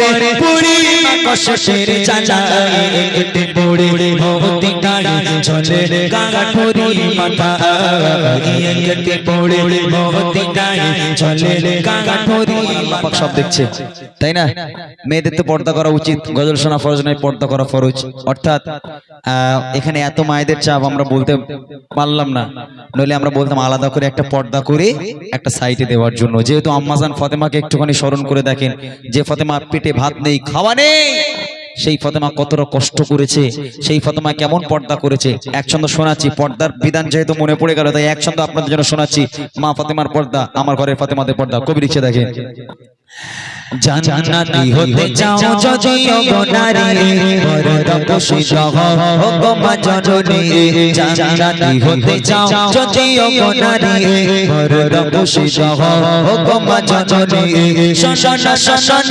করে পুরি কশের চালা এতে পড়ে ভক্তি নাড়ি চলে গাঠুরি মাথা এতে পড়ে ভক্তি নাড়ি চলে গাঠুরি পাক সব দেখছে। তাই না? মেয়েদের তো পর্দা করা উচিত। গজল শোনা ফরজ নয় পর্দা করা ফরজ। অর্থাৎ আহ, এখানে এত মায়েদের চাপ আমরা বলতে পারলাম না। নইলে আমরা বলতাম আলাদা করে একটা পর্দা করে একটা সাইডে দেওয়ার জন্য। যেহেতু আম্মাজান ফতেমাকে একটুখানি স্মরণ করে দেখেন যে ফতেমা পেটে ভাত নেই, খাওয়া নেই। সেই ফতেমা কতটা কষ্ট করেছে, সেই ফতেমা কেমন পর্দা করেছে। এক ছন্দ শোনাচ্ছি, পর্দার বিধান যেহেতু মনে পড়ে গেল, তাই এক ছন্দ আপনাদের জন্য শোনাচ্ছি। মা ফতেমার পর্দা, আমার ঘরের ফতেমাদের পর্দা। কবি ইচ্ছে দেখেন। জান্নাতি হতে চাও যদিও গোনারি বরদ খুশি গোমা জননী জান্নাতি হতে চাও যদিও গোনারি বরদ খুশি গোমা জননী শোষণ শোষণ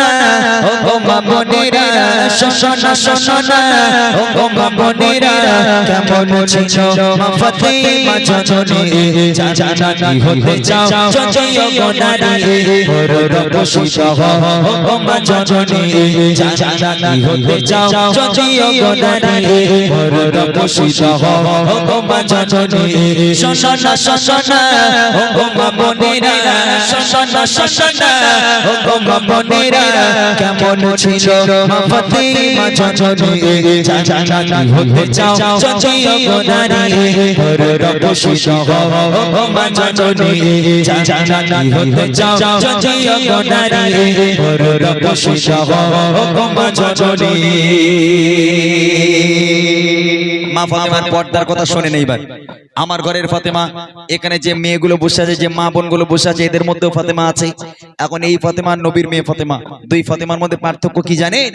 গোমা মনিরা শোষণ শোষণ গোমা মনিরা কেমন ছিল ফাতিমা জননী জান্নাতি হতে চাও যদিও গোনারি বরদ খুশি সহ গোমা জননী জানানি হতে চাও যদিও গোনারি বরদ খুশি সহ গোমা জননী শোষণ শোষণ ও গোমা মনিরা শোষণ শোষণ ও গোমা মনিরা কেমন ছিল ফাতিমা জননী জানানি হতে চাও যদিও গোনারি বরদ খুশি সহ গোমা জননী জানানি হতে চাও যদিও গোনারি মা ফতেমার পর্দার কথা শোনেন এইবার আমার ঘরের ফাতেমা, এখানে যে মেয়েগুলো বসে আছে, যে মা বোনগুলো বসে আছে, এদের মধ্যেও ফাতেমা আছে। এখন এই ফতেমা, নবীর মেয়ে ফতেমা। দুই ফতেমার মধ্যে পার্থক্য কি জানেন?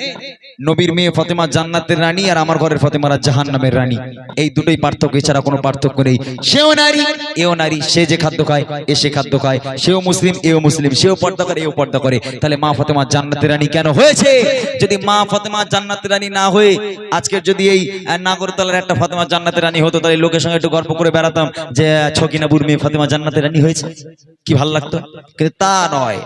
নবীর মেয়ে ফতেমা জান্নাতের রানী আর আমার ঘরের ফতেমারা জাহান্নামের রানী। এই দুটোই পার্থক্য, এছাড়া কোনো পার্থক্য নেই। সেও নারী, এও নারী, সে যে খাদ্য খায়, এ সে খাদ্য খায়। সেও মুসলিম, এও মুসলিম, সেও পর্দা করে, এও পর্দা করে। তাহলে মা ফতেমা জান্নাতের রানী কেন হয়েছে? যদি মা ফতেমা জান্নাতের রানী না হয়ে আজকের যদি এই নাগরতলার একটা ফতেমা জান্নাতের রানী হতো, তাহলে লোকের সঙ্গে একটু গল্প করে বেড়াতাম যে ছকিনা বুর মেয়ে ফতেমা জান্নাতের রানী হয়েছে। কি ভালো লাগতো? কিন্তু তা নয়।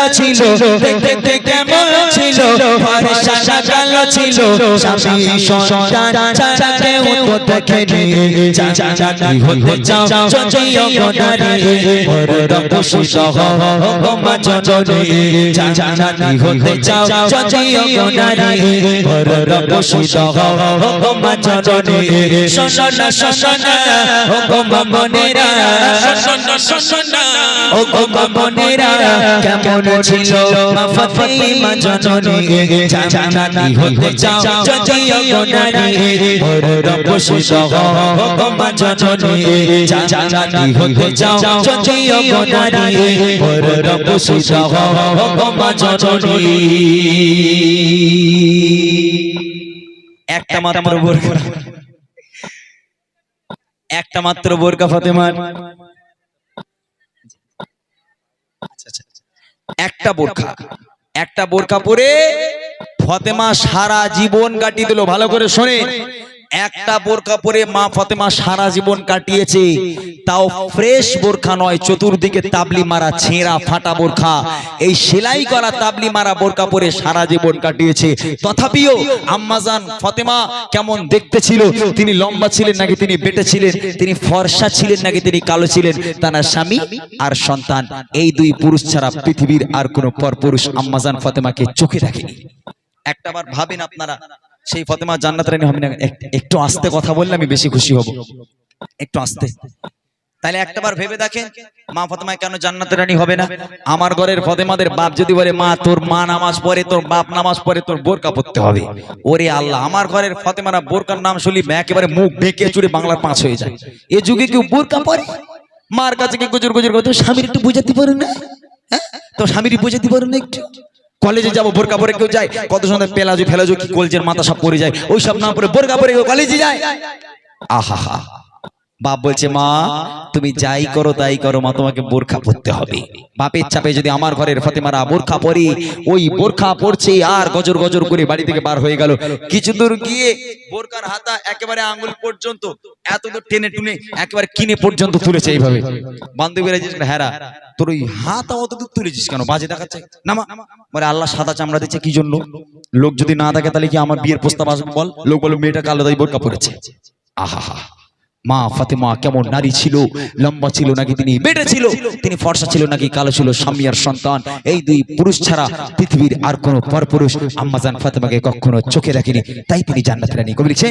ফরসা ছিল দেখতে কেমন ছিল ফরসা কালো ছিল স্বামী সন্তান ছাড়া কেউ তো দেখেনি জানানি হতে চাও যদিও গোনারি বরদ খুশি সহ গোমা জননী জানানি হতে চাও যদিও গোনারি বরদ খুশি সহ গোমা জননী শোষণ শোষণ ও গোমা মনেরা। শোষণ শোষণ। ও গোমা মনেরা কেমন ছিল ফাতিমা জননী জানানি হতে চাও যদিও গোনারি বরদ খুশি সহ জননী জানানি হতে চাও যদিও গোনারি বরদ খুশি সহ জননী। একটা মাত্র বোরখা। একটা মাত্র বোরকা ফতেমার আচ্ছা, আচ্ছা, আচ্ছা। একটা বোরখা। একটা বোরখা পরে ফতেমা সারা জীবন কাটিয়ে দিল। ভালো করে শোনে। একটা বোরকা পরে মা ফতেমা সারা জীবন কাটিয়েছে। তাও ফ্রেশ বোরখা নয়, চতুর্দিকে তাবলি মারা, ছেঁড়া, ফাটা বোরখা। এই সেলাই করা তাবলি মারা বোরকা পরে সারা জীবন কাটিয়েছে। তথাপিও আম্মাজান ফতেমা কেমন দেখতে ছিল? তিনি লম্বা ছিলেন নাকি তিনি বেটে ছিলেন? তিনি ফর্সা ছিলেন নাকি তিনি কালো ছিলেন? তার স্বামী আর সন্তান। এই দুই পুরুষ ছাড়া পৃথিবীর আর কোনো পরপুরুষ আম্মাজান ফতেমাকে চোখে দেখেনি। একটাবার ভাবেন আপনারা সেই ফতেমা জান্নাত রানী হবে না। একটু আস্তে কথা বললে আমি বেশি খুশি হব। একটু আস্তে। তাহলে একটাবার ভেবে দেখেন, মা ফতেমা কেন জান্নাতের রানী হবে না? আমার ঘরের ফতেমাদের বাপ যদি বলে, মা, তোর মা নামাজ পড়ে, তোর বাপ নামাজ পড়ে, তোর বোরকা পড়তে হবে। ওরে আল্লাহ, আমার ঘরের ফতেমারা বোরকার নাম শুনলি একেবারে মুখ ঢেকে চুরে বাংলার পাঁচ হয়ে যায়। এ যুগে কেউ বোরকা পরে? মার কাছে কি গুজর গুজর করতো স্বামীর একটু বুঝাতে পারো না? হ্যাঁ? তো স্বামীর বুঝাতে পারে না একটু? কলেজে যাব, বোরকা পরে কেউ যায়? কত সময় পেলাজু ফেলাজু কি কলজের মাথা সব পরে যায়? ওইসব না পরে বোরকা পরে কেউ কলেজে যায়? আহা হা বাপ বলছে মা তুমি যাই করো তাই করো মা তোমাকে বোরখা পরতে হবে। বাপের চাপে যদি আমার ঘরের ফতেমারা বোরখা পরে ওই বোরখা পরছে আর গজর গজর করে বাড়ি থেকে বার হয়ে গেল। কিছু দূর গিয়ে বোরকার হাতা একেবারে আঙ্গুল পর্যন্ত এত দূর টেনে টুনে একেবারে কিনে পর্যন্ত তুলেছে এইভাবে। বান্ধবীরা জিজ্ঞেস হ্যাঁ তোর ওই হাতা অত দূর তুলেছিস কেন? বাজে দেখাচ্ছে। নামা মানে আল্লাহ সাদা চামড়া দিচ্ছে কি জন্য? লোক যদি না থাকে তাহলে কি আমার বিয়ের প্রস্তাব আসবে বল? লোক বলে মেয়েটা কালো তাই বোরখা পড়েছে আহা হা। মা ফাতেমা কেমন নারী ছিল? লম্বা ছিল নাকি তিনি বেটে ছিল? তিনি ফর্সা ছিল নাকি কালো ছিল? স্বামী আর সন্তান, এই দুই পুরুষ ছাড়া পৃথিবীর আর কোন পরপুরুষ আম্মাজান ফাতেমাকে কখনো চোখে রাখিনি তাই তিনি জান্নাত রানী। কবি লিখছে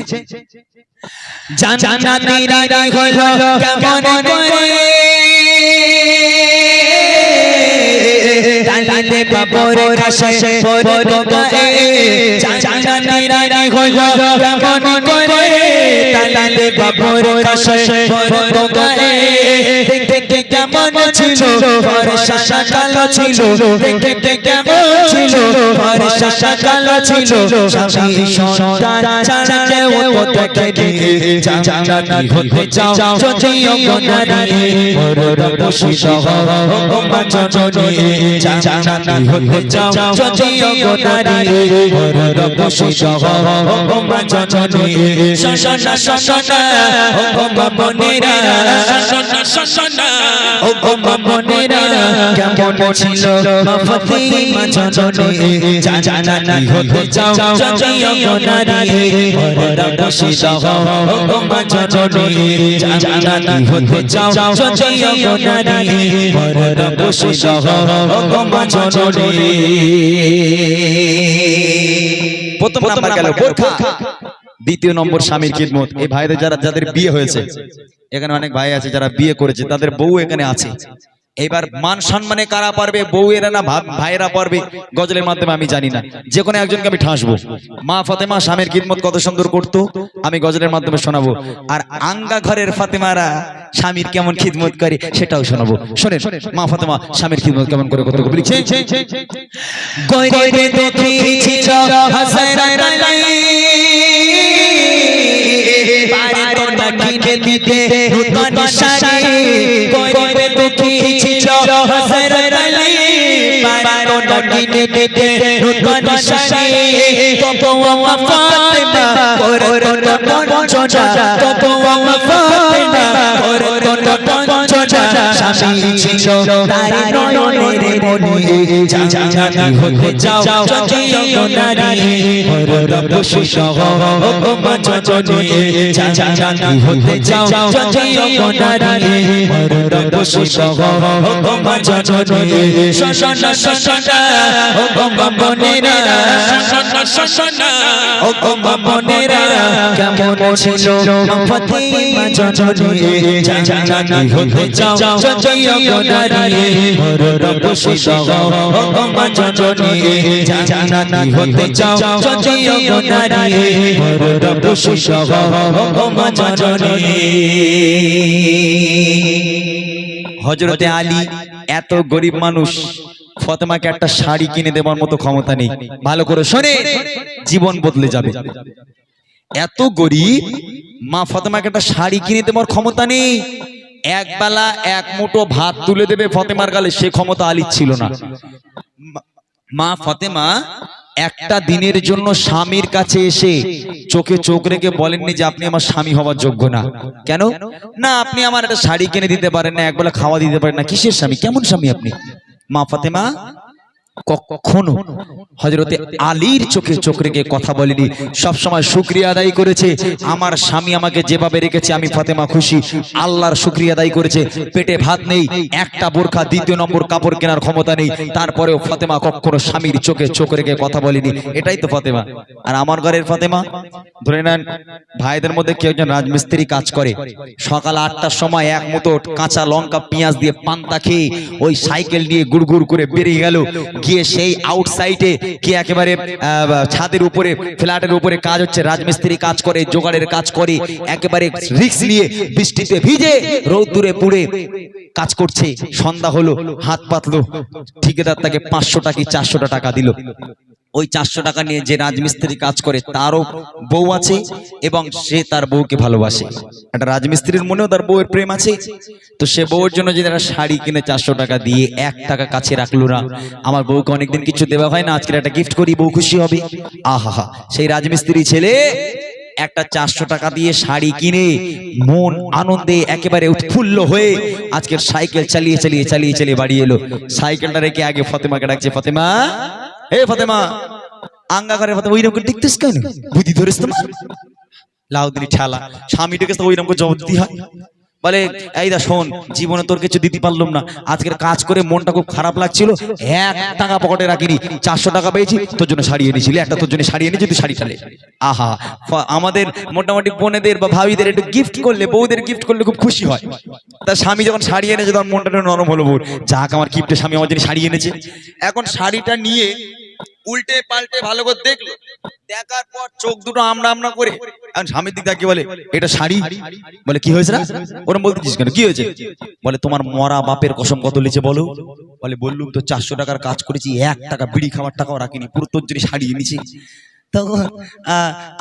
তালাতে বাবর কাশে বড় গায়ে জান্নাতি রানী হলো কেমন করে তালাতে বাবর কাশে গায়ে দেখতে কেমন ছিল ফরসা কালো ছিল দেখতে কেমন ছিল ফরসা কালো ছিল স্বামী সন্তান ছাড়লে ও কোথাকে নিয়ে জান্নাতি হতে চাও যদিও গোনারি বড় খুশি সহ ও মাঝজনি জান্নাতি হতে চাও। যদিও গোনারি বড় খুশি সহ ও মাঝজনি শশনা শশনা ও বাবনেরা শশনা শশনা ও বাবনেরা কেমন ছিল? ফাতিমা জননী জান্নাতি হতে চাও যদিও গোনারি বড় খুশি সহ ও মাঝজনি। জান্নাতি হতে চাও যদিও গোনারি বড় খুশি সহ ও মাঝজনি। প্রথম নাম্বার গেল বোরখা। দ্বিতীয় নম্বর স্বামীর খিদমত। এই ভাইদের যারা যাদের বিয়ে হয়েছে এখানে অনেক ভাই আছে যারা বিয়ে করেছে তাদের বউ এখানে আছে। এবার মান সম্মানে কারা পারবে, বউয়েরা না ভাইয়েরা পারবে, গজলের মাধ্যমে আমি জানি না। যে কোনো একজনকে আমি ঠাসবো। মা ফাতেমা স্বামীর খিদমত কত সুন্দর করতো, আমি গজলের মাধ্যমে শোনাবো। আর আঙ্গা ঘরের ফাতেমারা স্বামীর কেমন খিদমত করে, সেটাও শোনাবো। শোনেন, মা ফাতেমা স্বামীর খিদমত কেমন করে কত আলাই পারে তো না কিনে দিতে নূতন শাড়ি কইরে দেখিছিল হাসরাত আলাই পারে তো না কিনে দিতে নূতন শাড়ি তবু ফাতেমা করে তো পঞ্চজা। তবু ফাতেমা করে তো পঞ্চজা। স্বামী ছিল তার নয়নের মনি জানি হতে চাও যদিও নারী বড় খুশি সহ ও মাঝজনি জানি হতে চাও যদিও নারী বড় খুশি সহ ও মাঝজনি শশনা শশনা ও বাবনেরা শশনা শশনা ও বাবনেরা কেমন ছিল ফাতিমা জননী জানি হতে চাও হজরতে আলী, এত গরিব মানুষ, ফতেমাকে একটা শাড়ি কিনে দেওয়ার মতো ক্ষমতা নেই। ভালো করে শোনে, জীবন বদলে যাবে। এত গরিব, মা ফতেমাকে একটা শাড়ি কিনে দেওয়ার ক্ষমতা নেই। এক বেলা এক মুঠো ভাত তুলে দেবে ফতেমার গালে, সে ক্ষমতা আলীর ছিল না। মা- ফতেমা একটা দিনের জন্য স্বামীর কাছে এসে চোখে চোখ রেখে বলেননি যে আপনি আমার স্বামী হওয়ার যোগ্য না। কেন? না, আপনি আমার একটা শাড়ি কিনে দিতে পারেন না, একবেলা খাওয়া দিতে পারেন না। কিসের স্বামী? কেমন স্বামী আপনি? মা ফাতেমা কখনো হজরতে আলীর চোখে চোখ রেখে কথা বলেনি। সব সময় শুক্রিয়া আদায় করেছে। আমার স্বামী আমাকে যেভাবে রেখেছে, আমি ফাতেমা খুশি। আল্লাহর শুক্রিয়া আদায় করেছে। পেটে ভাত নেই, একটা বোরখা, দ্বিতীয় নম্বর কাপড় কেনার ক্ষমতা নেই। তারপরেও ফাতেমা কখনো স্বামীর চোখে চোখ রেখে কথা বলেনি। এটাই তো ফাতেমা। আর আমার ঘরের ফাতেমা, ধরে নেন, ভাইদের মধ্যে কেউ একজন রাজমিস্ত্রি কাজ করে। সকাল আটটার সময় এক মতো কাঁচা লঙ্কা, পেঁয়াজ দিয়ে পান্তা খেয়ে ওই সাইকেল নিয়ে গুড়গুড় করে বেরিয়ে গেল। গিয়ে সেই আউটসাইডে কি একেবারে ছাদের উপরে, ফ্ল্যাটের উপরে কাজ হচ্ছে। রাজমিস্ত্রি কাজ করে, জোগাড়ের কাজ করে, একেবারে রিক্স নিয়ে বৃষ্টিতে ভিজে রোদ্দুরে পুড়ে কাজ করছে। সন্ধ্যা হলো, হাত পাতলো, ঠিকাদার তাকে পাঁচশো টাকা চারশোটা টাকা দিল। ওই চারশো টাকা নিয়ে যে রাজমিস্ত্রি কাজ করে, তারও বউ আছে এবং সে তার বউকে ভালোবাসে। একটা রাজমিস্ত্রির মনেও তার বউয়ের প্রেম আছে। তো সে বউয়ের জন্য যদি একটা শাড়ি কিনে চারশো টাকা দিয়ে এক টাকা কাছে রাখল না, আমার বউকে অনেকদিন কিছু দেওয়া হয় না আজকে একটা গিফট করি, বউ খুশি হবে। আহা সেই রাজমিস্ত্রি ছেলে একটা চারশো টাকা দিয়ে শাড়ি কিনে মন আনন্দে একেবারে উৎফুল্ল হয়ে আজকের সাইকেল চালিয়ে চালিয়ে চালিয়ে চালিয়ে বাড়ি এলো। সাইকেলটা রেখে আগে ফতেমাকে ডাকছে, ফতেমা এ ফতেমা আঙ্গা করে ফতেমা করে বুদ্ধি ঠেলা স্বামী ডেকে ওই রকম জবাব দিতে হয়। বলে, এই দা শোন, জীবনে তোর কিছু দিতে পারলাম না। আজকের কাজ করে মনটা খুব খারাপ লাগছিল। এক টাকা পকেটে রাখিনি, চারশো টাকা পেয়েছি, তোর জন্য শাড়ি এনেছিলি একটা তোর জন্য শাড়ি এনেছি, তুই শাড়িটা নে আহা আমাদের মোটামুটি বোনেদের বা ভাবিদের একটু গিফট করলে, বউদের গিফট করলে খুব খুশি হয়। তার স্বামী যখন শাড়ি এনেছে, তখন মনটা নরম হলো বউর। যাক, আমার গিফটে স্বামী আমার জন্য শাড়ি এনেছে। এখন শাড়িটা নিয়ে উল্টে পাল্টে ভালো করে দেখল। দেখার পর চোখ দুটো আমরা আমরা করে। এখন স্বামীর দিক তাকিয়ে বলে? এটা শাড়ি? বলে, কি হয়েছে ওরম বলতেছিস কেন? কি হয়েছে? বলে, তোমার মরা বাপের কসম কত লিচে বলো? বলে, বললুম তো চারশো টাকার কাজ করেছি, এক টাকা বিড়ি খাবার টাকাও রাখিনি, পুরো তোর জন্য শাড়ি এনেছি। তখন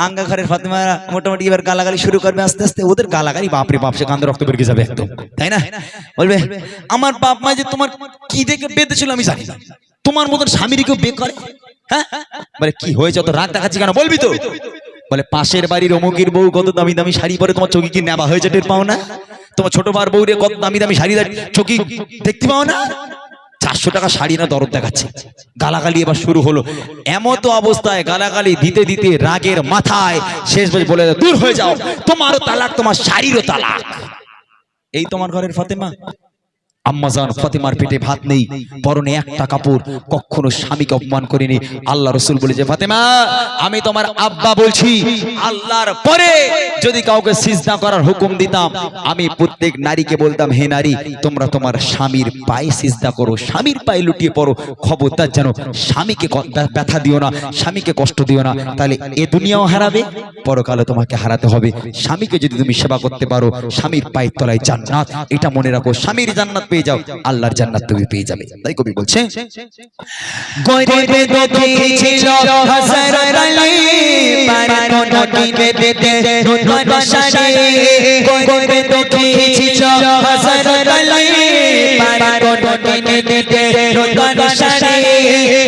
আঙ্গা ঘরের ফাতেমা মোটামুটি এবার গালাগালি শুরু করবে আস্তে আস্তে। ওদের গালাগালি বাপরে বাপ, সে কান্দে রক্ত বেরিয়ে যাবে একদম। তাই না? বলবে, আমার বাপ মা যে তোমার কি দেখে বেঁধেছিল আমি জানি তোমার মতন স্বামীর কেউ বে করে? হ্যাঁ? কি হয়েছে? তো রাগ দেখাচ্ছি কেন? বলবি তো? বলে, পাশের বাড়ির অমুকের বউ কত দামি দামি শাড়ি পরে তোমার চোখে কি নেওয়া হয়েছে টের পাও না? তোমার ছোট বার বউ রে কত দামি দামি শাড়ি চোখে দেখতে পাও না? চারশো টাকা শাড়ি না দরদ দেখাচ্ছে। গালাগালি এবার শুরু হলো। এমত অবস্থায় গালাগালি দিতে দিতে রাগের মাথায় শেষ বেশ বলে, দূর হয়ে যাও। তোমারও তালাক, তোমার শাড়িরও তালাক। এই তোমার ঘরের ফাতেমা? আম্মাজান ফাতেমার পেটে ভাত নেই পরনে একটা কাপড় কখনো স্বামীকে অপমান করেনি। আল্লাহ রসুল বলেছে ফাতেমা আমি তোমার আব্বা বলছি আল্লাহর পরে যদি কাউকে সিজদা করার হুকুম দিতাম আমি প্রত্যেক নারীকে বলতাম হে নারী তোমরা তোমার স্বামীর পায়ে সিজদা করো স্বামীর পায়ে লুটিয়ে পড়ো খবরদার যেন স্বামীকে ব্যথা দিও না স্বামীকে কষ্ট দিও না তাহলে এ দুনিয়াও হারাবে পরকালে তোমাকে হারাতে হবে। স্বামীকে যদি তুমি সেবা করতে পারো স্বামীর পায়ের তলায় জান্নাত এটা মনে রাখো স্বামীর জান্নাত পেয়ে যাও আল্লাহর জান্নাত তুমি পেয়ে যাবে। তাই কবি বলছে পার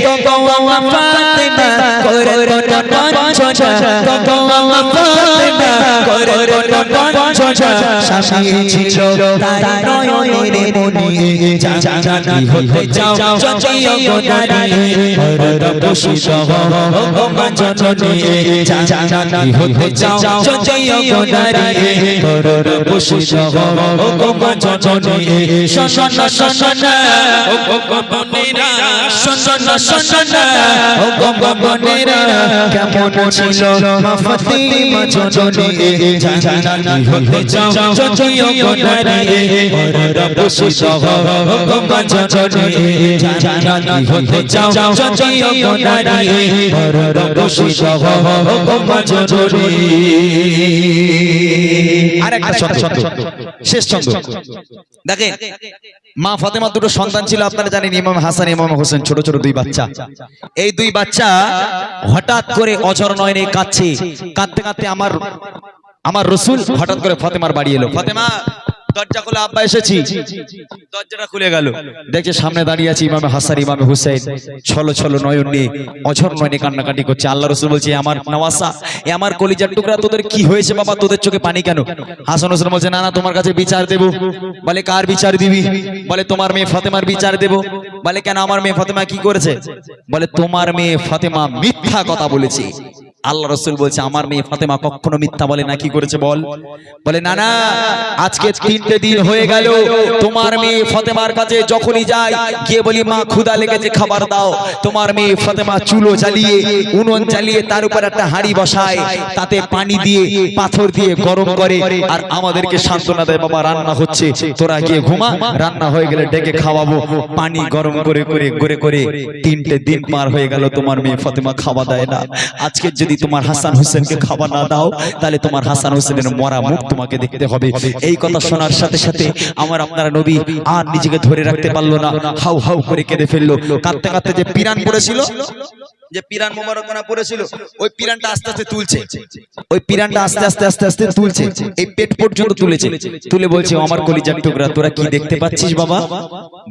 নদীতে দিতে নূতন শাড়ি গরিবে দুঃখী ছিল হযরত আলী পার নদীতে দিতে নূতন শাড়ি তো ফাতেমা করে নূতন ছোটা তো ফাতেমা করে নূতন ছোটা স্বামী ছিল তার নয়নের মনি জানি হতে চাও যদিও গোদারি হরদ বসি সহ ভগবা জননী জানি হতে চাও যদিও গোদারি হরদ বসি সহ ভগবা জননী শোষণ শোষণ ও ভগবানেরা শোষণ শোষণ ও ভগবানেরা কেমন ছিল ফাতিমা জননী জানি হতে চাও যদিও গোদারি হরদ বসি সহ ভগবা জননী জানি হতে চাও যদিও গোদারি হরদ বসি সহ ভগবা জননী আর একটা ছন্দ শেষ ছন্দ। দেখেন মা ফাতেমা দুটো সন্তান ছিল আপনারা জানেন ইমাম হাসান ইমাম হোসেন ছোট ছোট দুই বাচ্চা। এই দুই বাচ্চা হঠাৎ করে অঝর নয়নে কাঁদছে। কাঁদতে কাঁদতে আমার আমার রসুল হঠাৎ করে ফাতেমার বাড়ি এলো। ফাতেমা দরজা খুলে আব্বা এসেছি। দরজাটা খুলে গেল। দেখছে সামনে দাঁড়িয়ে আছে ইমামে হাসান ইমামে হুসেন ছলো ছলো নয়ন নিয়ে অঝর নয়নে কান্নাকাটি করছে। আল্লাহ রসুল বলছে "এ আমার নওয়াসা এ আমার কলিজার টুকরা তোদের কি হয়েছে বাবা? তোদের চোখে পানি কেন? হাসান হোসেন বলছে না না তোমার কাছে বিচার দেব। বলে কার বিচার দিবি? বলে তোমার মেয়ে ফাতেমার বিচার দেব। বলে কেন আমার মেয়ে ফাতেমা কি করেছে? বলে তোমার মেয়ে ফাতেমা মিথ্যা কথা বলেছে। আল্লাহ রসুল বলছে, আমার মেয়ে ফাতেমা কখনো মিথ্যা বলে না, কি করেছে বল? বলে, না না, আজকে তিনটে দিন হয়ে গেল, তোমার মেয়ে ফাতেমার কাছে যখনই যাই, গিয়ে বলি, মা ক্ষুদা লেগেছে, খাবার দাও। তোমার মেয়ে ফাতেমা চুলো জ্বালিয়ে, উনুন জ্বালিয়ে তার উপর একটা হাঁড়ি বসায়, তাতে পানি দিয়ে, পাথর দিয়ে গরম করে, আর আমাদেরকে সান্ত্বনা দেয়, বাবা, রান্না হচ্ছে, তোরা গিয়ে ঘুমা, রান্না হয়ে গেলে ডেকে খাওয়াবো। পানি গরম করে করে করে করে, তিনটে দিন পার হয়ে গেল, তোমার মেয়ে ফাতেমা খাওয়া দেয় না। আজকে যদি তোমার হাসান হোসেনকে খাবার না দাও, তাহলে তোমার হাসান হোসেনের মরা মুখ তোমাকে দেখতে হবে। এই কথা শোনার সাথে সাথে আমার আপনারা নবী আর নিজেকে ধরে রাখতে পারল না। হাউ হাউ করে কেঁদে ফেলল। কাঁদতে কাঁদতে যে পিরান পড়েছিল যে পিরান মোবারকনা পড়েছিল ওই পিরানটা আস্তে আস্তে তুলছে। ওই পিরানটা আস্তে আস্তে আস্তে আস্তে তুলছে। এই পেট পর্যন্ত তুলেছে। তুলে বলছে আমার কলিজার টুকরা তোরা কি দেখতে পাচ্ছিস বাবা?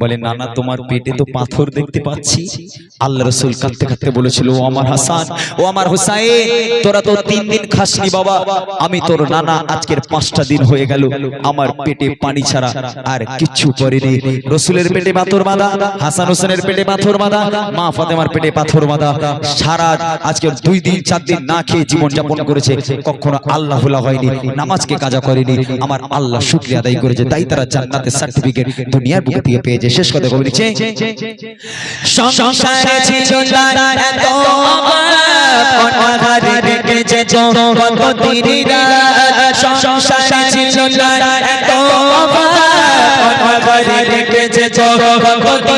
বলে না না তোমার পেটে তো পাথর দেখতে পাচ্ছি। আল্লাহ রসুল কাঁদতে কাঁদতে বলেছিল ও আমার হাসান ও আমার হুসাইন তোরা তো তিন দিন খাসনি বাবা। আমি তোর নানা আজকের পাঁচটা দিন হয়ে গেল। আমার পেটে পানি ছাড়া আর কিচ্ছু করেনি। রসুলের পেটে পাথর বাঁধা হাসান হোসেনের পেটে পাথর বাঁধা মা ফাতেমার পেটে পাথর বাঁধা সারা আজকের দুই দিন, চার দিন না খেয়ে জীবন যাপন করেছে। কখনো আল্লাহ ভোলা হয়নি, নামাজকে কাজা করেনি। আমার আল্লাহ শুক্রিয়া আদায় করেছে। তাই তারা জান্নাতের সার্টিফিকেট দুনিয়ার বুকে থেকে পেয়েছে। শেষ কথা কবে লিখছে সংসারে ছিল এত অনাহারে কেটেছে রাত। সংসারে ছিল এত অনাহারে কেটেছে কত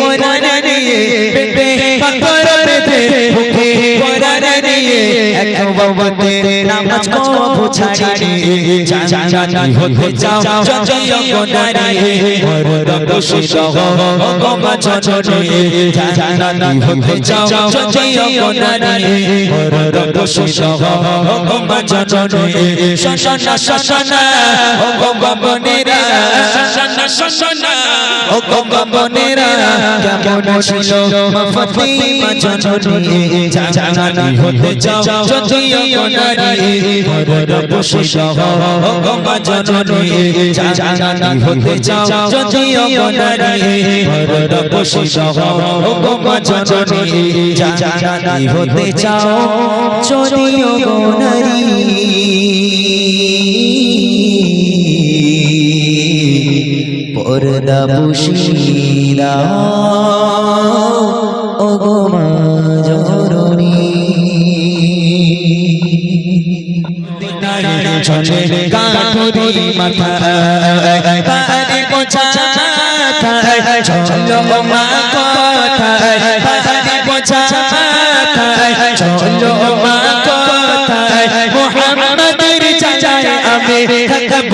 কোরআন নিয়ে পেটে পাথর পেতে ভুকে কোরআন নিয়ে এক বাবাতে নামাজ কো ছাড়ি জানি হতে চাও জয় কোনারি মরদ খুশি সহ গমা চচনি জানি হতে চাও জয় কোনারি মরদ খুশি সহ গমা চচনি শশনা শশনা ও গমবনেরা শশনা শশনা ও গমবনেরা কেমন ছিল ফাতিমা জননী জানি হতে চাও জয় কোনারি মরদ খুশি সহ গমা চচনি জানি হতে চাও জয় কোনারি মরদ খুশি সহ গমা চচনি জানি হতে চাও জয় কোনারি পর্দা বুশিরা ও গো মা জননী চলে কাঠুরি মাথা পারে পোছা চলো মা কথায় পারে পোছা চলো মা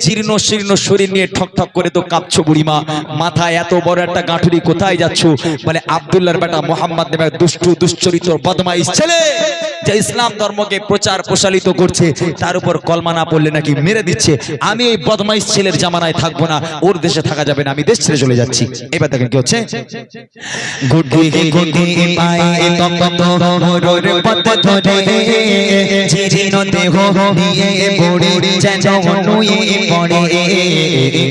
জীর্ণ শীর্ণ শরীর নিয়ে ঠক ঠক করে তো কাঁপছো বুড়িমা মাথায় এত বড় একটা গাঁঠুরি কোথায় যাচ্ছ বলে আব্দুল্লাহর বেটা মোহাম্মদ নেবে দুষ্টু দুশ্চরিত্র বদমাইশ ছেলে যে ইসলাম ধর্মকে প্রচার প্রসারিত করছে তার উপর কলমা না পড়লে নাকি মেরে দিচ্ছে আমি এই বদমাইশ ছেলের জামানায় থাকব না ওর দেশে থাকা যাবে না আমি দেশ ছেড়ে চলে যাচ্ছি এবার দেখেন কি হচ্ছে ধরে পড়ে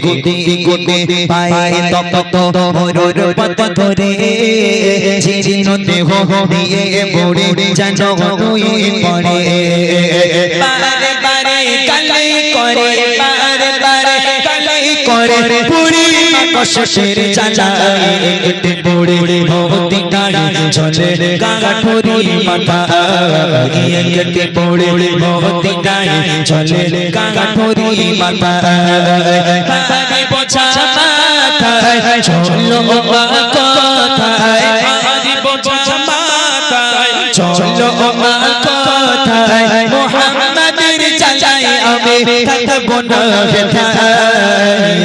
গুডি গুডি পায়ে তপ্ত মোরর পথ ধরে। জীর্ণ দেহ নিয়ে পড়ে যেন নুয়ে পড়ে। বারে বারে কালাই করে, বারে বারে কালাই করে। পুরি কশের চালায় এতে পড়ে ভক্তি চলে গাঠুরি মাথা এতে পড়ে ভক্তি নাড়ি চলে গাঠুরি মাথা পোছা মাথায় চলো কথায় চলো মা মোহাম্মদের চাচাই আমি থাকব না হেথায়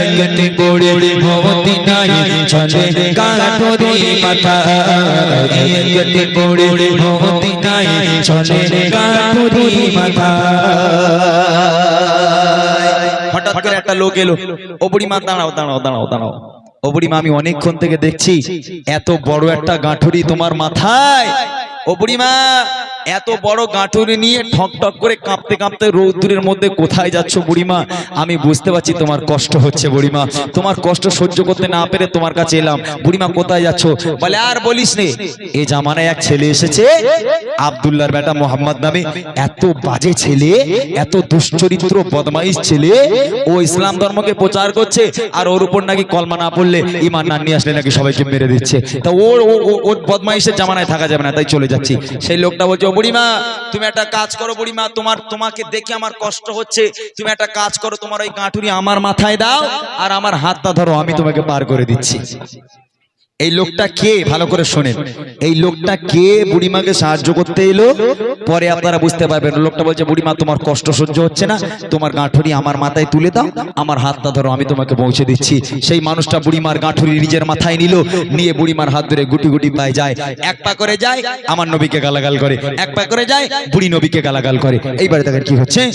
চলে পড়ে চলে হঠাৎ করে একটা লোক এলো। ও বুড়িমা, দাঁড়াও দাঁড়াও দাঁড়াও দাঁড়াও। ও আমি অনেকক্ষণ থেকে দেখছি, এত বড় একটা গাঁঠুরি তোমার মাথায়। ও বুড়িমা, এত বড় গাঁঠুরি নিয়ে ঠক ঠক করে কাঁপতে কাঁপতে রৌদ্রের মধ্যে কোথায় যাচ্ছ বুড়িমা? আমি বুঝতে পারছি তোমার কষ্ট হচ্ছে বুড়িমা। তোমার কষ্ট সহ্য করতে না পেরে তোমার কাছে এলাম। বুড়িমা, কোথায় যাচ্ছ? বলে, আর বলিস নে, এ জামানায় এক ছেলে এসেছে আব্দুল্লাহর বেটা মোহাম্মদ নামে এত বাজে ছেলে, এত দুশ্চরিত্র বদমাইশ ছেলে, ও ইসলাম ধর্মকে প্রচার করছে, আর ওর উপর নাকি কলমা না পড়লে ইমান না নিয়ে আসলে নাকি সবাইকে মেরে দিচ্ছে। তা ওর ওর বদমাইশের জামানায় থাকা যাবে না, তাই চলে যাচ্ছি। সেই লোকটা বলছে ও বুড়িমা তুমি একটা কাজ করো বুড়িমা তোমার তোমাকে দেখে আমার কষ্ট হচ্ছে। তুমি একটা কাজ করো তোমার ওই গাঁঠুরি আমার মাথায় দাও আর আমার হাতটা ধরো আমি তোমাকে পার করে দিচ্ছি। এই লোকটা কে? ভালো করে শোনেন। এই লোকটা কে? বুড়িমাকে সাহায্য করতে এলো। পরে আপনারা বুঝতে পারবেন। লোকটা বলছে বুড়িমা তোমার কষ্ট সহ্য হচ্ছে না। তোমার গাঁঠুরি আমার মাথায় তুলে দাও। আমার হাতটা ধরো আমি তোমাকে পৌঁছে দিচ্ছি। সেই মানুষটা বুড়িমার গাঁঠুরি নিজের মাথায় নিল। নিয়ে বুড়িমার হাত ধরে গুটি গুটি পায়ে যায়। এক পা করে যায় আমার নবীকে গালাগাল করে। এক পা করে যায় বুড়ি নবীকে গালাগাল করে। এইবারে দেখেন কি হচ্ছে।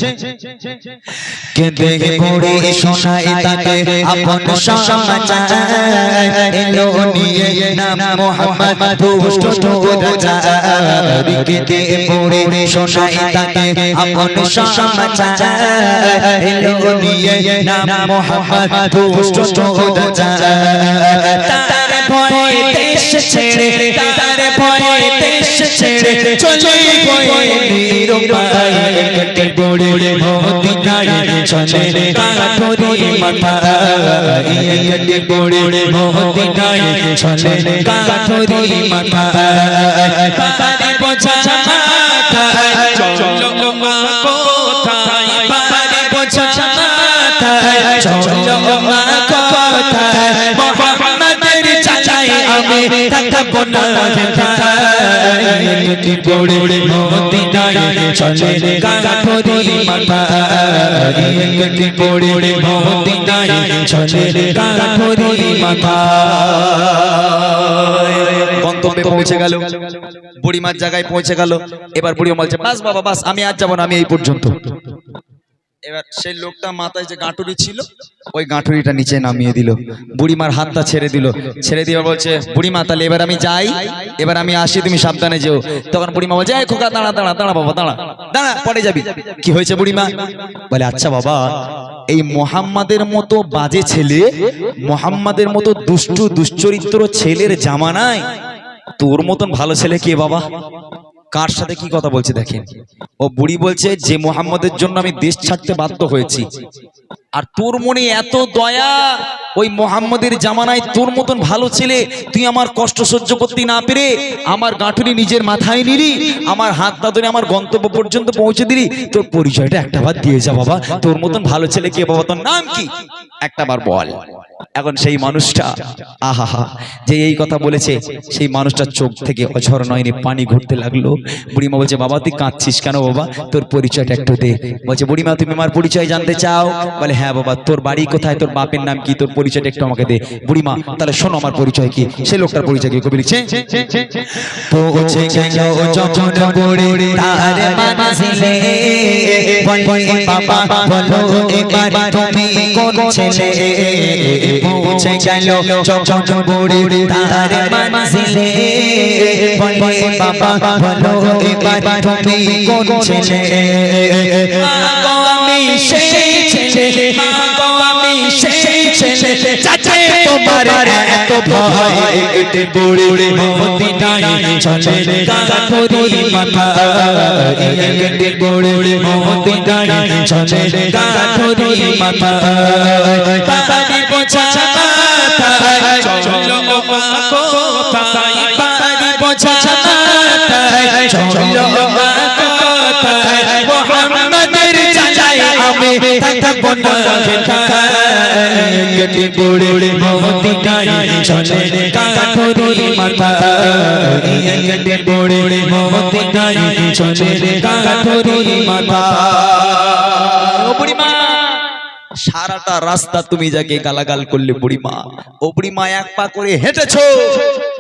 আপন নিয়ে নাম মোহাম্মদ দুষ্ট কেঁদে পড়ে শোনাই তাকে আপন সমাচার। এলো নিয়ে নাম মোহাম্মদ দুষ্ট তার ভয়ে দেশ ছেড়ে তার ভয়ে দেশ ছেড়ে চলে গয়ে নিরুপায় কেটে বড়ে ভক্তি নাই চলে কাঠরি মাথা। কেটে বড়ে ভক্তি নাই চলে কাঠরি মাথা। কেটে পড়ে চলে মাথা। যদি পড়ে চলে মাথা। পৌঁছে গেল। জায়গায় পৌঁছে গেল। এবার বুড়ি বলছে, বাস বাবা, বাস, আমি আর যাব না, আমি এই পর্যন্ত। এবার সেই লোকটা মাথায় যে গাঁটুরি ছিল, ওই গাঁটুরিটা নিচে নামিয়ে দিল। বুড়িমার হাতটা ছেড়ে দিল। ছেড়ে দিয়ে বলছে, বুড়িমা, তাহলে এবার আমি যাই, এবার আমি আসি, তুমি সাবধানে যেও। তখন বুড়িমা বলছে খোকা, দাঁড়া দাঁড়া দাঁড়া বাবা, দাঁড়া দাঁড়া, পরে যাবি। কি হয়েছে বুড়িমা? বলে আচ্ছা বাবা, এই মোহাম্মদের মতো বাজে ছেলে, মোহাম্মদের মতো দুষ্টু, দুশ্চরিত্র ছেলের জামানায় তোর মতন ভালো ছেলে কে বাবা? কার সাথে কি কথা বলছে দেখেন? ও বুড়ি বলছে, যে মোহাম্মদের জন্য আমি দেশ ছাড়তে বাধ্য হয়েছি। আর তোর মনে এত দয়া? ওই মোহাম্মদের জামানায় তোর মতন ভালো ছেলে তুই আমার কষ্ট সহ্য করতে না পেরে আমার গাঁঠুনি নিজের মাথায় নিলি, আমার হাত ধরে আমার গন্তব্য পর্যন্ত পৌঁছে দিলি, তোর পরিচয়টা একটা বার দিয়ে যা বাবা। তোর মতন ভালো ছেলে কে বাবা? তোর নাম কি? একটা বার বল। এখন সেই মানুষটা আহা যে এই কথা বলেছে, সেই মানুষটার চোখ থেকে অঝর নয়নি পানি ঘুরতে লাগল। বুড়িমা বলছে, বাবা, তুই কাঁদছিস কেন বাবা? তোর পরিচয়টা একটু দে। বলছে, বুড়িমা, তুমি আমার পরিচয় জানতে চাও? বলে হ্যাঁ বাবা, তোর বাড়ি কোথায়? তোর বাপের নাম কি? তোর পরিচয়টা একটু আমাকে দে। বুড়িমা, তাহলে শোনো আমার পরিচয় কি? সে লোকটার পরিচয় কি? কবি লিখছে বাবা এবার তুমি কোন ছেলে? পৌঁছে গেল যখন পড়ে তার মানসিলে। বলে বাবা বলো এবার তুমি কোন ছেলে? আমি সেই ছেলে মা গো আমি ছেলে চাচা তোমার এত ভয়। কেটে পড়ে মতি নাই চলে কাঠরি মাথা। কেটে পড়ে মতি নাই চলে কাঠরি মাথা। বোঝা মাথা চলো মা কোথায় পারি বোঝা মাথা চলো মা সারাটা রাস্তা তুমি যাকে গালাগাল করলে বুড়িমা, ও বুড়িমা এক পা করে হেঁটেছো।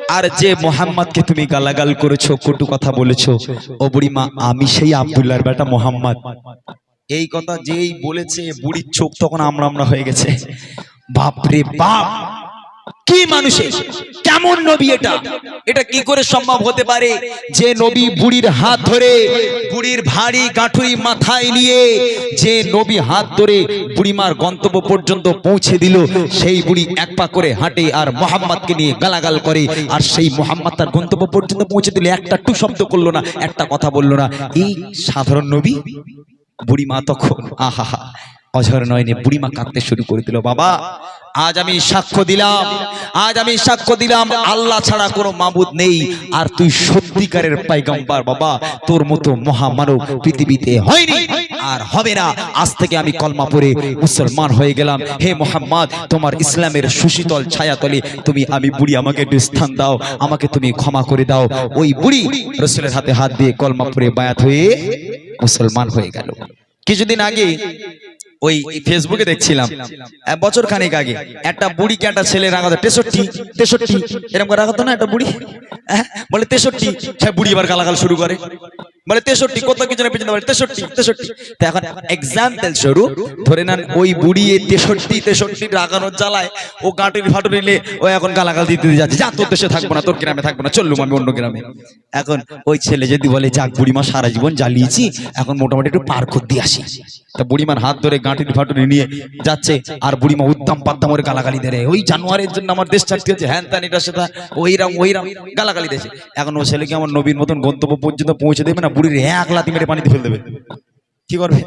আর যে মোহাম্মদকে তুমি গালাগাল করেছ, কটু কথা বলেছ, ও বুড়িমা, আমি সেই আব্দুল্লাহর বেটা মোহাম্মদ। এই কথা যেই বলেছে বুড়ির চোখ তখন আমরা আমরা হয়ে গেছে। বাপরে বাপ! কি মানুষের কেমন নবী এটা? এটা কি করে সম্ভব হতে পারে যে নবী বুড়ির হাত ধরে বুড়ির ভারী গাঁঠুরি মাথায় নিয়ে যে নবী হাত ধরে বুড়িমার গন্তব্য পর্যন্ত পৌঁছে দিল সেই বুড়ি এক পা করে হাঁটে আর মোহাম্মদকে নিয়ে গালাগাল করে আর সেই মোহাম্মদ তার গন্তব্য পর্যন্ত পৌঁছে দিল। একটা টু শব্দ করল না একটা কথা বলল না। এই সাধারণ নবী বুড়িমা তখন আহা অঝর নয়নে বুড়িমা কাঁদতে শুরু করে দিল, বাবা, আজ আমি সাক্ষ্য দিলাম, আজ আমি সাক্ষ্য দিলাম, আল্লাহ ছাড়া কোনো মাবুদ নেই, আর তুই সত্যিকারের পাইগাম্বার, বাবা, তোর মতো মহামানব পৃথিবীতে হয়নি, আর হবে না, আজ থেকে আমি কলমা পড়ে মুসলমান হয়ে গেলাম, হে মোহাম্মদ, তোমার ইসলামের সুশীতল ছায়াতলে তুমি, আমি বুড়ি, আমাকে একটু স্থান দাও, আমাকে তুমি ক্ষমা করে দাও, ওই বুড়ি রসুলের হাতে হাত দিয়ে কলমা পড়ে বায়াত হয়ে মুসলমান হয়ে গেল। কিছুদিন আগে ওই ফেসবুকে দেখছিলাম বছর খানিক আগে একটা বুড়িকে একটা ছেলে রাখাতো তেষট্টি তেষট্টি এরকম রাখাতো না একটা বুড়ি? হ্যাঁ, বলে তেষট্টি বুড়ি এবার গালাগাল শুরু করে। বলে, তেষট্টি, কত কিছু না পেছনে তেষট্টি তেষট্টি। এখন এক্সাম্পল স্বরূপ ধরে নেন ওই বুড়ি তেষট্টি তেষট্টি রাগানোর জ্বালায় ও গাঁটুরি ফাটুরি নিলে ও এখন গালাগাল দিতে যাচ্ছে। যা তোর দেশে থাকব না, তোর গ্রামে থাকব না, চললুম আমি অন্য গ্রামে। এখন ওই ছেলে যদি বলে, যাক বুড়িমা, সারা জীবন জ্বালিয়েছি, এখন মোটামুটি একটু পার করতে আসি। তা বুড়িমার হাত ধরে গাঁটুরি ফাটুরি নিয়ে যাচ্ছে, আর বুড়িমা উদ্দাম পাদ্দাম করে গালাগালি দেয় ওই জানুয়ারির জন্য আমার দেশ ছাড়তে হচ্ছে হ্যান ত্যান, এটা সেটা, ওইরাম ওইরাম, গালাগালি দিয়েছে এখন ও ছেলেকে আমার নবীর মতন গন্তব্য পর্যন্ত পৌঁছে দেবে না বুড়ির এক লাতি মেরে পানিতে ফেলে দেবে। কি করবে?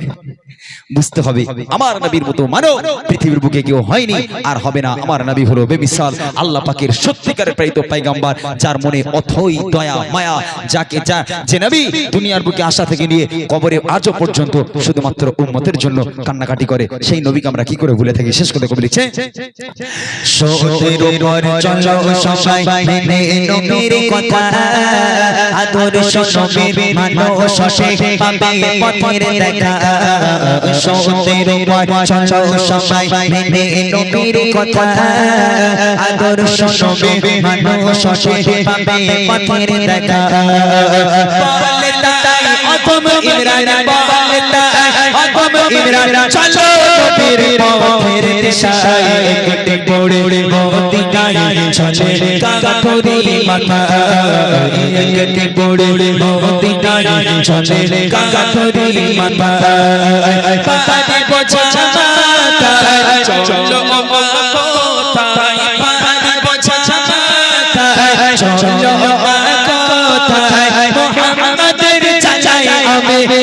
বুঝতে হবে। আমার নবীর মতো মানো পৃথিবীর বুকে কেউ হয়নি আর হবে না। আমার নবী হলো বেমিসাল আল্লাহ পাকের সত্যিকারের প্রেরিত পাইগাম্বার যার মনে অথই দয়া মায়া যাকে যা যে নবী দুনিয়ার বুকে আসা থেকে নিয়ে কবরে আজও পর্যন্ত শুধুমাত্র উম্মতের জন্য কান্নাকাটি করে সেই নবীকে আমরা কি করে ভুলে থাকি? শেষ করে কবি লিখছে কথা। আদর্শ নবীর মানো পথের সতের উপর সবাই মেনে নবীর কথা আদর্শ নবীর মানো শশে পাবে পথের দেখা বলে তাই অতম ইমরান বলে তাই অতম ইমরান চলো নবীর পথের দিশায় কেটে পড়ে মদিনায় চলে কাঠুরি মাথা কেটে পড়ে মদিনায় চলে কাঠুরি মাথা পানি বোঝা মাথা চলো কোথায়? পানি বোঝা মাথা চলো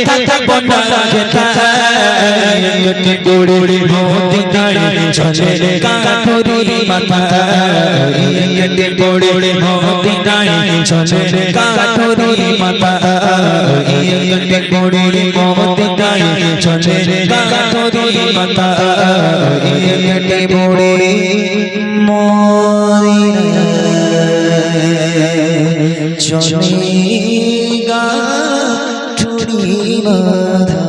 থাকব না কেটে পড়ে মদিনায় চলে কাঠুরি মাথা কেটে পড়ে মদিনায় চলে কাঠুরি মাথা কেটে পড়ে মদিনায় চলে কাঠুরি মাথা কেটে পড়ে মদিনায় চলে কাঠুরি বাধা